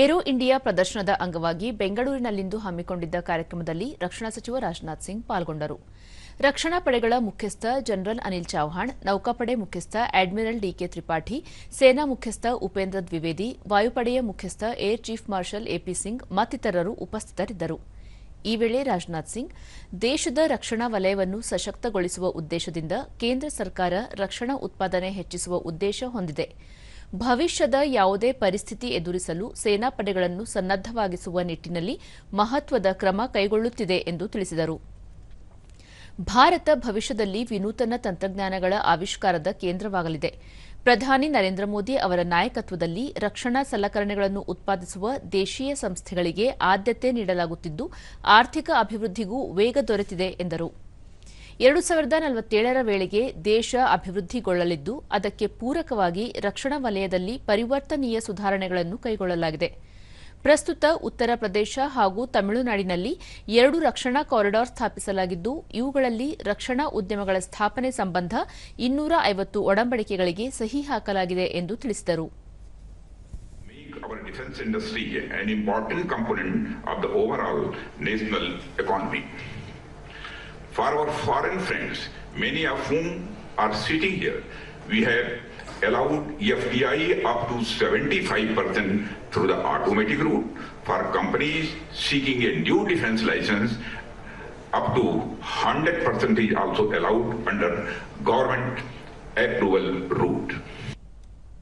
Aero India ಪ್ರದರ್ಶನದ ಅಂಗವಾಗಿ ಬೆಂಗಳೂರಿನಲ್ಲಿಂದು ಹಮ್ಮಿಕೊಂಡಿದ್ದ ಕಾರ್ಯಕ್ರಮದಲ್ಲಿ ರಕ್ಷಣಾ ಸಚಿವ ರಾಜನಾಥ್ ಸಿಂಗ್ ಪಾಲ್ಗೊಂಡರು. ರಕ್ಷಣಾ ಪಡೆಗಳ ಮುಖ್ಯಸ್ಥ ಜನರಲ್ ಅನಿಲ್ ಚೌಹಾಣ್, ನೌಕಾಪಡೆ ಮುಖ್ಯಸ್ಥ ಅಡ್ಮಿರಲ್ ಡಿಕೆ ತ್ರಿಪಾಠಿ, ಸೇನಾ ಮುಖ್ಯಸ್ಥ ಉಪೇಂದ್ರ ದ್ವಿವೇದಿ, ವಾಯುಪಡೆಯ ಮುಖ್ಯಸ್ಥ air chief marshal AP Singh ಮತ್ತಿತರರು ಉಪಸ್ಥಿತರಿದ್ದರು. ಈ ವೇಳೆ ರಾಜನಾಥ್ ಸಿಂಗ್, ದೇಶದ ರಕ್ಷಣಾ ವಲಯವನ್ನು ಸಶಕ್ತಗೊಳಿಸುವ ಉದ್ದೇಶದಿಂದ ಕೇಂದ್ರ ಸರ್ಕಾರ ರಕ್ಷಣಾ ಉತ್ಪಾದನೆ ಹೆಚ್ಚಿಸುವ ಉದ್ದೇಶ ಹೊಂದಿದೆ. ಭವಿಷ್ಯದ ಯಾವುದೇ ಪರಿಸ್ಥಿತಿ ಎದುರಿಸಲು ಸೇನಾಪಡೆಗಳನ್ನು ಸನ್ನದ್ದವಾಗಿಸುವ ನಿಟ್ಟಿನಲ್ಲಿ ಮಹತ್ವದ ಕ್ರಮ ಕೈಗೊಳ್ಳುತ್ತಿದೆ ಎಂದು ತಿಳಿಸಿದರು. ಭಾರತ ಭವಿಷ್ಯದಲ್ಲಿ ವಿನೂತನ ತಂತ್ರಜ್ಞಾನಗಳ ಆವಿಷ್ಕಾರದ ಕೇಂದ್ರವಾಗಲಿದೆ. ಪ್ರಧಾನಿ ನರೇಂದ್ರ ಮೋದಿ ಅವರ ನಾಯಕತ್ವದಲ್ಲಿ ರಕ್ಷಣಾ ಸಲಕರಣೆಗಳನ್ನು ಉತ್ಪಾದಿಸುವ ದೇಶೀಯ ಸಂಸ್ಥೆಗಳಿಗೆ ಆದ್ಯತೆ ನೀಡಲಾಗುತ್ತಿದ್ದು, ಆರ್ಥಿಕ ಅಭಿವೃದ್ಧಿಗೂ ವೇಗ ದೊರೆತಿದೆ ಎಂದರು. ಎರಡು ಸಾವಿರದ ನಲವತ್ತೇಳರ ವೇಳೆಗೆ ದೇಶ ಅಭಿವೃದ್ಧಿಗೊಳ್ಳಲಿದ್ದು, ಅದಕ್ಕೆ ಪೂರಕವಾಗಿ ರಕ್ಷಣಾ ವಲಯದಲ್ಲಿ ಪರಿವರ್ತನೀಯ ಸುಧಾರಣೆಗಳನ್ನು ಕೈಗೊಳ್ಳಲಾಗಿದೆ ಪ್ರಸ್ತುತ ಉತ್ತರ ಪ್ರದೇಶ ಹಾಗೂ ತಮಿಳುನಾಡಿನಲ್ಲಿ ಎರಡು ರಕ್ಷಣಾ ಕಾರಿಡಾರ್ ಸ್ಥಾಪಿಸಲಾಗಿದ್ದು, ಇವುಗಳಲ್ಲಿ ರಕ್ಷಣಾ ಉದ್ಯಮಗಳ ಸ್ಥಾಪನೆ ಸಂಬಂಧ ಇನ್ನೂರ ಐವತ್ತು ಒಡಂಬಡಿಕೆಗಳಿಗೆ ಸಹಿ ಹಾಕಲಾಗಿದೆ ಎಂದು ತಿಳಿಸಿದರು. For our foreign friends, many of whom are sitting here, we have allowed FDI up to 75% through the automatic route. For companies seeking a new defense license, up to 100% is also allowed under government approval route.